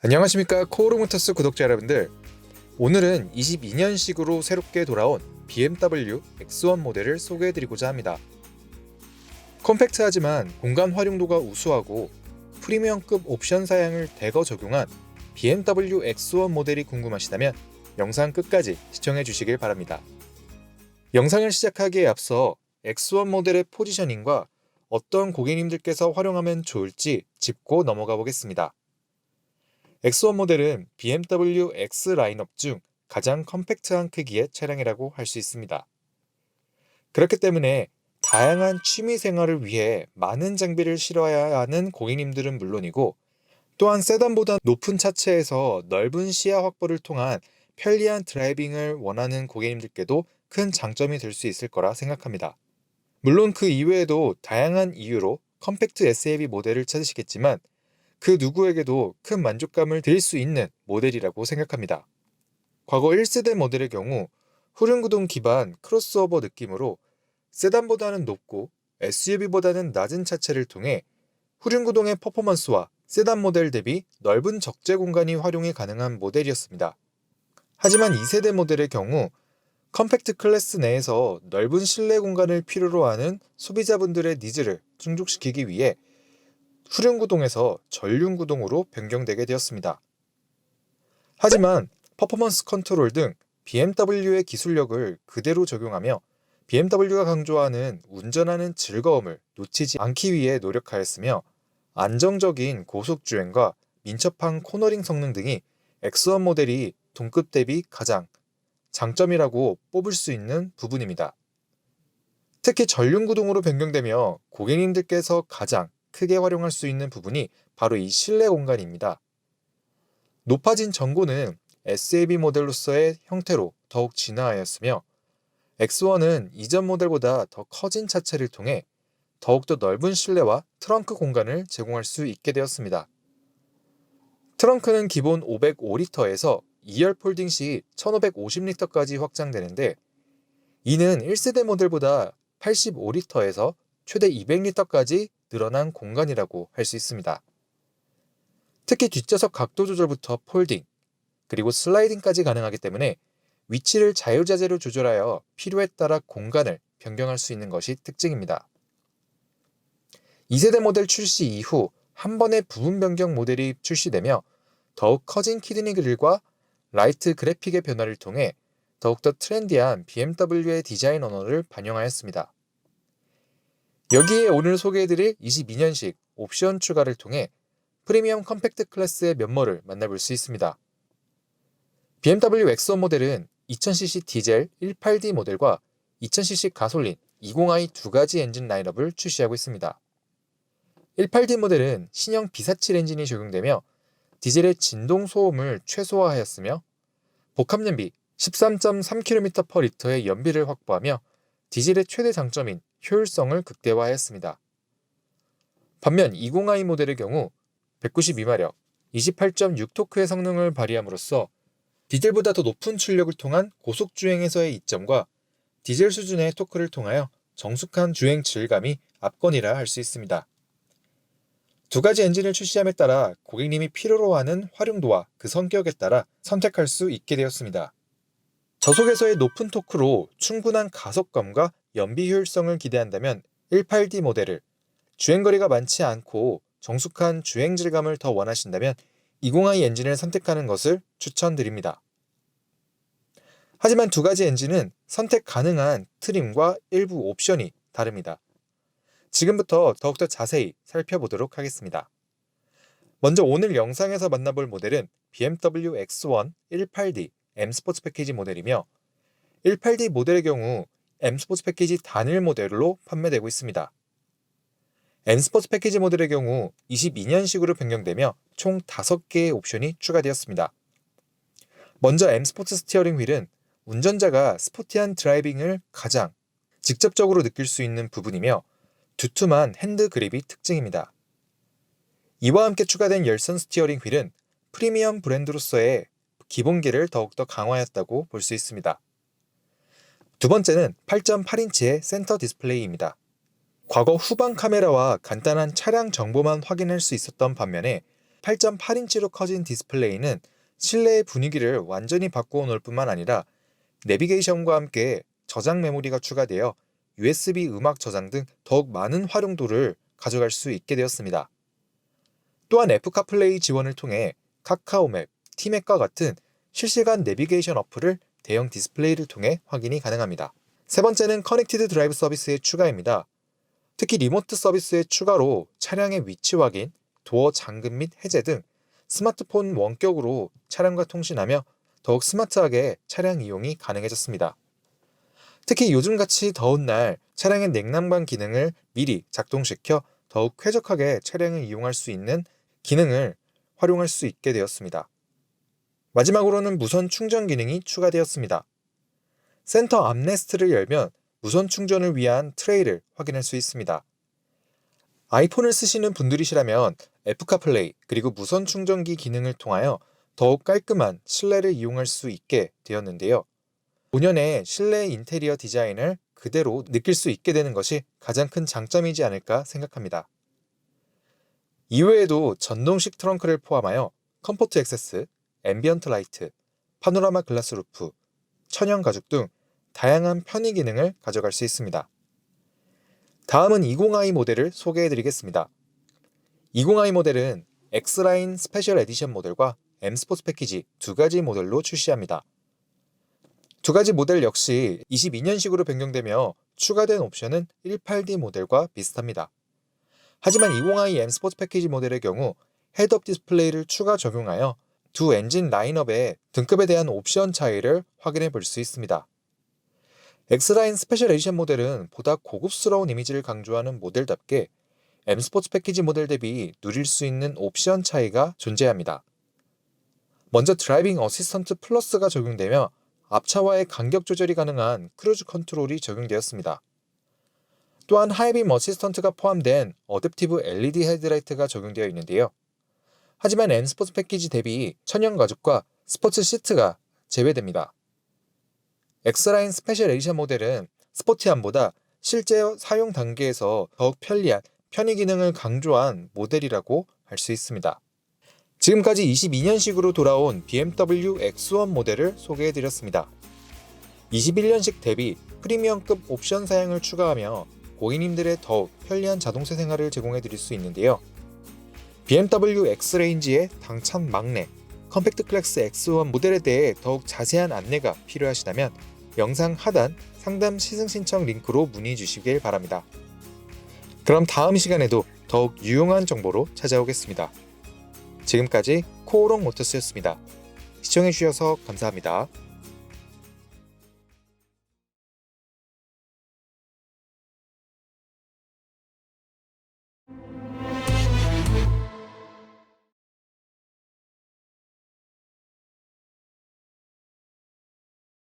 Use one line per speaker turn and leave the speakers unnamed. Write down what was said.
안녕하십니까. 코오르모터스 구독자 여러분들. 오늘은 22년식으로 새롭게 돌아온 BMW X1 모델을 소개해드리고자 합니다. 컴팩트하지만 공간 활용도가 우수하고 프리미엄급 옵션 사양을 대거 적용한 BMW X1 모델이 궁금하시다면 영상 끝까지 시청해 주시길 바랍니다. 영상을 시작하기에 앞서 X1 모델의 포지셔닝과 어떤 고객님들께서 활용하면 좋을지 짚고 넘어가 보겠습니다. X1 모델은 BMW X 라인업 중 가장 컴팩트한 크기의 차량이라고 할 수 있습니다. 그렇기 때문에 다양한 취미 생활을 위해 많은 장비를 실어야 하는 고객님들은 물론이고 또한 세단보다 높은 차체에서 넓은 시야 확보를 통한 편리한 드라이빙을 원하는 고객님들께도 큰 장점이 될 수 있을 거라 생각합니다. 물론 그 이외에도 다양한 이유로 컴팩트 SUV 모델을 찾으시겠지만 그 누구에게도 큰 만족감을 드릴 수 있는 모델이라고 생각합니다. 과거 1세대 모델의 경우 후륜구동 기반 크로스오버 느낌으로 세단보다는 높고 SUV보다는 낮은 차체를 통해 후륜구동의 퍼포먼스와 세단 모델 대비 넓은 적재 공간이 활용이 가능한 모델이었습니다. 하지만 2세대 모델의 경우 컴팩트 클래스 내에서 넓은 실내 공간을 필요로 하는 소비자분들의 니즈를 충족시키기 위해 후륜구동에서 전륜구동으로 변경되게 되었습니다. 하지만 퍼포먼스 컨트롤 등 BMW의 기술력을 그대로 적용하며 BMW가 강조하는 운전하는 즐거움을 놓치지 않기 위해 노력하였으며 안정적인 고속주행과 민첩한 코너링 성능 등이 X1 모델이 동급 대비 가장 장점이라고 뽑을 수 있는 부분입니다. 특히 전륜구동으로 변경되며 고객님들께서 가장 크게 활용할 수 있는 부분이 바로 이 실내 공간입니다. 높아진 전고는 SAB 모델로서의 형태로 더욱 진화하였으며 X1은 이전 모델보다 더 커진 차체를 통해 더욱더 넓은 실내와 트렁크 공간을 제공할 수 있게 되었습니다. 트렁크는 기본 505리터에서 2열 폴딩 시 1550리터까지 확장되는데 이는 1세대 모델보다 85리터에서 최대 200리터까지 늘어난 공간이라고 할 수 있습니다. 특히 뒷좌석 각도 조절부터 폴딩, 그리고 슬라이딩까지 가능하기 때문에 위치를 자유자재로 조절하여 필요에 따라 공간을 변경할 수 있는 것이 특징입니다. 2세대 모델 출시 이후 한 번의 부분 변경 모델이 출시되며 더욱 커진 키드니 그릴과 라이트 그래픽의 변화를 통해 더욱더 트렌디한 BMW의 디자인 언어를 반영하였습니다. 여기에 오늘 소개해드릴 22년식 옵션 추가를 통해 프리미엄 컴팩트 클래스의 면모를 만나볼 수 있습니다. BMW X1 모델은 2000cc 디젤 18D 모델과 2000cc 가솔린 20i 두 가지 엔진 라인업을 출시하고 있습니다. 18D 모델은 신형 B47 엔진이 적용되며 디젤의 진동 소음을 최소화하였으며 복합 연비 13.3km/L의 연비를 확보하며 디젤의 최대 장점인 효율성을 극대화하였습니다. 반면 20i 모델의 경우 192마력, 28.6토크의 성능을 발휘함으로써 디젤보다 더 높은 출력을 통한 고속 주행에서의 이점과 디젤 수준의 토크를 통하여 정숙한 주행 질감이 압권이라 할 수 있습니다. 두 가지 엔진을 출시함에 따라 고객님이 필요로 하는 활용도와 그 성격에 따라 선택할 수 있게 되었습니다. 저속에서의 높은 토크로 충분한 가속감과 연비 효율성을 기대한다면 18D 모델을, 주행거리가 많지 않고 정숙한 주행 질감을 더 원하신다면 20i 엔진을 선택하는 것을 추천드립니다. 하지만 두 가지 엔진은 선택 가능한 트림과 일부 옵션이 다릅니다. 지금부터 더욱더 자세히 살펴보도록 하겠습니다. 먼저 오늘 영상에서 만나볼 모델은 BMW X1 18D M 스포츠 패키지 모델이며 18D 모델의 경우 M 스포츠 패키지 단일 모델로 판매되고 있습니다. M 스포츠 패키지 모델의 경우 22년식으로 변경되며 총 5개의 옵션이 추가되었습니다. 먼저 M 스포츠 스티어링 휠은 운전자가 스포티한 드라이빙을 가장 직접적으로 느낄 수 있는 부분이며 두툼한 핸드 그립이 특징입니다. 이와 함께 추가된 열선 스티어링 휠은 프리미엄 브랜드로서의 기본기를 더욱더 강화했다고 볼 수 있습니다. 두 번째는 8.8인치의 센터 디스플레이입니다. 과거 후방 카메라와 간단한 차량 정보만 확인할 수 있었던 반면에 8.8인치로 커진 디스플레이는 실내의 분위기를 완전히 바꾸어 놓을 뿐만 아니라 내비게이션과 함께 저장 메모리가 추가되어 USB 음악 저장 등 더욱 많은 활용도를 가져갈 수 있게 되었습니다. 또한 애플카플레이 지원을 통해 카카오맵, 티맵과 같은 실시간 내비게이션 어플을 대형 디스플레이를 통해 확인이 가능합니다. 세 번째는 커넥티드 드라이브 서비스의 추가입니다. 특히 리모트 서비스의 추가로 차량의 위치 확인, 도어 잠금 및 해제 등 스마트폰 원격으로 차량과 통신하며 더욱 스마트하게 차량 이용이 가능해졌습니다. 특히 요즘같이 더운 날 차량의 냉난방 기능을 미리 작동시켜 더욱 쾌적하게 차량을 이용할 수 있는 기능을 활용할 수 있게 되었습니다. 마지막으로는 무선 충전 기능이 추가되었습니다. 센터 암레스트를 열면 무선 충전을 위한 트레이를 확인할 수 있습니다. 아이폰을 쓰시는 분들이시라면 애플카플레이 그리고 무선 충전기 기능을 통하여 더욱 깔끔한 실내를 이용할 수 있게 되었는데요. 5년의 실내 인테리어 디자인을 그대로 느낄 수 있게 되는 것이 가장 큰 장점이지 않을까 생각합니다. 이외에도 전동식 트렁크를 포함하여 컴포트 액세스, 앰비언트 라이트, 파노라마 글라스 루프, 천연 가죽 등 다양한 편의 기능을 가져갈 수 있습니다. 다음은 20i 모델을 소개해 드리겠습니다. 20i 모델은 X라인 스페셜 에디션 모델과 M 스포츠 패키지 두 가지 모델로 출시합니다. 두 가지 모델 역시 22년식으로 변경되며 추가된 옵션은 18D 모델과 비슷합니다. 하지만 20i M 스포츠 패키지 모델의 경우 헤드업 디스플레이를 추가 적용하여 두 엔진 라인업의 등급에 대한 옵션 차이를 확인해 볼 수 있습니다. X라인 스페셜 에디션 모델은 보다 고급스러운 이미지를 강조하는 모델답게 M 스포츠 패키지 모델 대비 누릴 수 있는 옵션 차이가 존재합니다. 먼저 드라이빙 어시스턴트 플러스가 적용되며 앞차와의 간격 조절이 가능한 크루즈 컨트롤이 적용되었습니다. 또한 하이빔 어시스턴트가 포함된 어댑티브 LED 헤드라이트가 적용되어 있는데요. 하지만 M 스포츠 패키지 대비 천연 가죽과 스포츠 시트가 제외됩니다. X라인 스페셜 에디션 모델은 스포티함보다 실제 사용 단계에서 더욱 편리한 편의 기능을 강조한 모델이라고 할 수 있습니다. 지금까지 22년식으로 돌아온 BMW X1 모델을 소개해 드렸습니다. 21년식 대비 프리미엄급 옵션 사양을 추가하며 고객님들의 더욱 편리한 자동차 생활을 제공해 드릴 수 있는데요. BMW X레인지의 당찬 막내 컴팩트 클래스 X1 모델에 대해 더욱 자세한 안내가 필요하시다면 영상 하단 상담 시승 신청 링크로 문의 주시길 바랍니다. 그럼 다음 시간에도 더욱 유용한 정보로 찾아오겠습니다. 지금까지 코오롱 모터스였습니다. 시청해주셔서 감사합니다.